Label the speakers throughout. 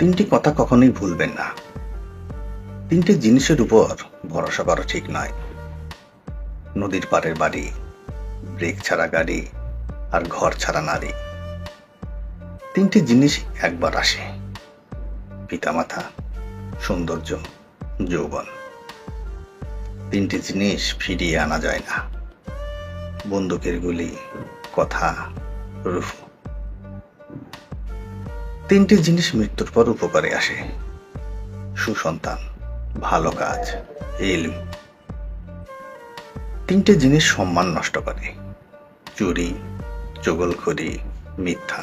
Speaker 1: তিনটি কথা কখনোই ভুলবেন না। তিনটে জিনিসের উপর ভরসা করা ঠিক নয়। নদীর পাড়ের বাড়ি, ব্রেক ছাড়া গাড়ি, আর ঘর ছাড়া নারী। তিনটি জিনিস একবার আসে। পিতামাতা, সৌন্দর্য, যৌবন। তিনটি জিনিস ফিরিয়ে আনা যায় না। বন্দুকের গুলি, কথা, রুফ তিনটি জিনিস মৃত্যুর পর উপকারে আসে। সুসন্তান, ভালো কাজ ইলম তিনটে জিনিস সম্মান নষ্ট করে। চুরি, চগলখড়ি, মিথ্যা।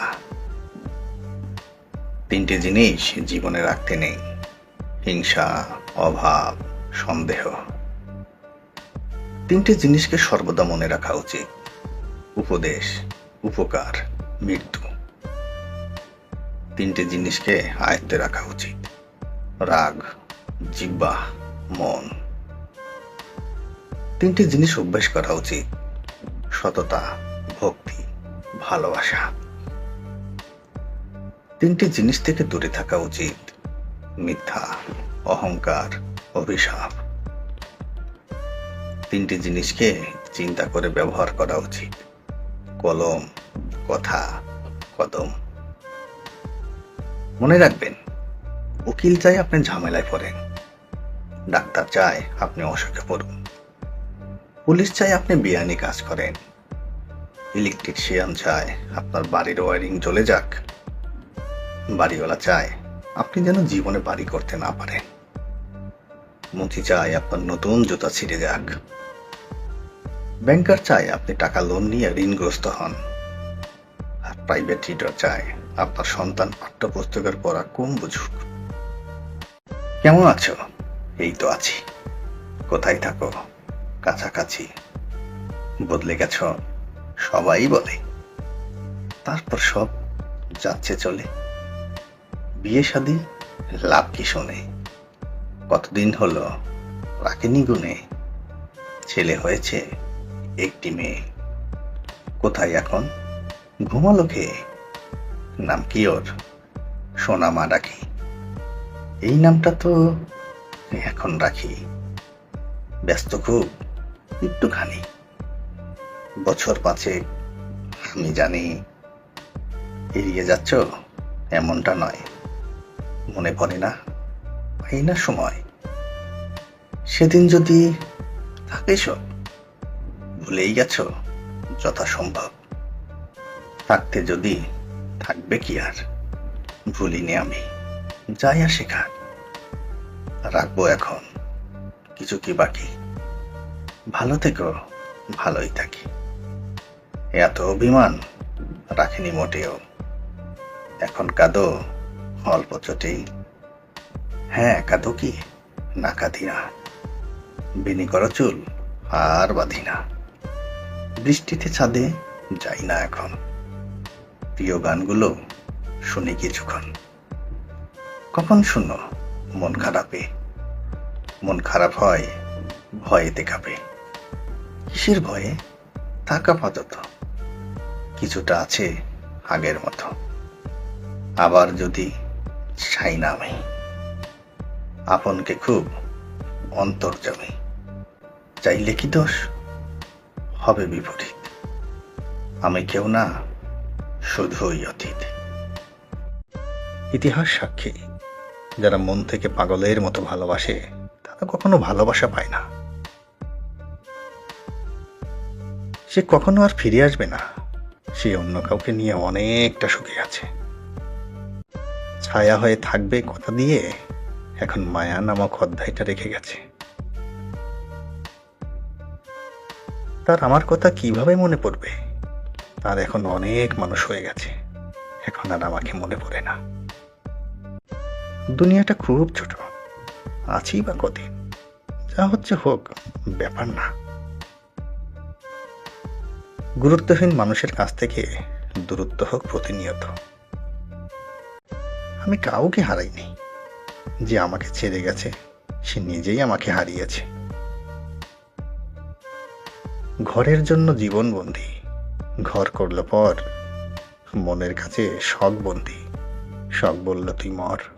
Speaker 1: তিনটে জিনিস জীবনে রাখতে নেই। হিংসা, অভাব, সন্দেহ। তিনটে জিনিসকে সর্বদা মনে রাখা উচিত। উপদেশ, উপকার, মৃত্যু। তিনটে জিনিসকে আয়ত্তে রাখা উচিত। রাগ জিব্বা মন। তিনটে জিনিস অভ্যাস করা উচিত। সততা, ভক্তি, ভালোবাসা। তিনটি জিনিস থেকে দূরে থাকা উচিত। মিথ্যা, অহংকার, অভিশাপ। তিনটি জিনিসকে চিন্তা করে ব্যবহার করা উচিত। কলম, কথা, কদম। মনে রাখবেন, উকিল চাই আপনি ঝামেলায় পড়েন, ডাক্তার চায় আপনি অসুখে পড়ুন, পুলিশ চাই আপনি বিয়ানি কাজ করেন, ইলেকট্রিশিয়ান চায় আপনার বাড়ির ওয়ারিং চলে যাক, বাড়িওয়ালা চায় আপনি যেন জীবনে বাড়ি করতে না পারেন, মুচি চায় আপনার নতুন জুতা ছিঁড়ে যাক, ব্যাংকার চায় আপনি টাকা লোন নিয়ে ঋণগ্রস্ত হন, আর প্রাইভেট টিচার চায় আপনার সন্তান পাঠ্যপুস্তকের পড়া কম বুঝুক কেমন আছো? এই তো আছি। কোথায় থাকো? কাছাকাছি। বদলে গেছ? সবাই বলে। তারপর সব যাচ্ছে চলে। বিয়ে শাদি লাভ কি শোনে? কতদিন হলো রাখেনি গুনে ছেলে হয়েছে একটি মেয়ে। কোথায় এখন? ঘুমালো খেয়ে নাম কি ওর? সোনা মা ডাকি। এই নামটা তো এখন রাখি। ব্যস্ত খুব, একটুখানি। বছর পাঁচে আমি জানি। এড়িয়ে যাচ্ছ, এমনটা নয়। মনে পড়ে না? পাই না সময়। সেদিন যদি থাকে সব, ভুলেই গেছ, যথাসম্ভব। থাকতে যদি থাকবে কি আর? ভুলিনি আমি। যাই আর শেখার। রাখব এখন। কিছু কি বাকি? ভালো থেকো, ভালোই থাকি। এত অভিমান রাখিনি মোটেও। এখন কাঁদো, অল্প চোটেই। হ্যাঁ কাঁদো কি? না কাঁদি না। বেনি করো চুল, আর বাঁধি না। বৃষ্টিতে ছাদে যাই না এখন। প্রিয় গানগুলো শুনি কিছুক্ষণ। কখন শুনো? মন খারাপে? মন খারাপ হয় ভয়েতে কাঁপে কিসের ভয়ে? থাক আপাতত। কিছুটা আছে আগের মতো। আবার যদি ছাই নামে। আপনকে খুব অন্তর জমে। চাইলে কি দোষ? হবে বিপরীত। আমি কেউ না। শুধুই অতীত। ইতিহাস সাক্ষী। যারা মন থেকে পাগলের মতো ভালোবাসে, তারা কখনো ভালোবাসা পায় না। সে কখনো আর ফিরে আসবে না। সে অন্য কাউকে নিয়ে অনেকটা সুখে আছে। ছায়া হয়ে থাকবে কথা দিয়ে, এখন মায়া নামক অধ্যায়টা রেখে গেছে। তার আমার কথা কীভাবে মনে পড়বে? তার এখন অনেক মানুষ হয়ে গেছে। এখন আর আমাকে মনে পড়ে না। দুনিয়াটা খুব ছোট। আছি বা কদিন। যা হচ্ছে হোক, ব্যাপার না। গুরুত্বহীন মানুষের কাছ থেকে দূরত্ব হোক, প্রতিনিয়ত। আমি কাউকে হারাইনি। যে আমাকে ছেড়ে গেছে, সে নিজেই আমাকে হারিয়েছে। ঘরের জন্য জীবন বন্দি ঘর করল পর মনের কাছে শখ বন্দি। শখ বলল তুই মর।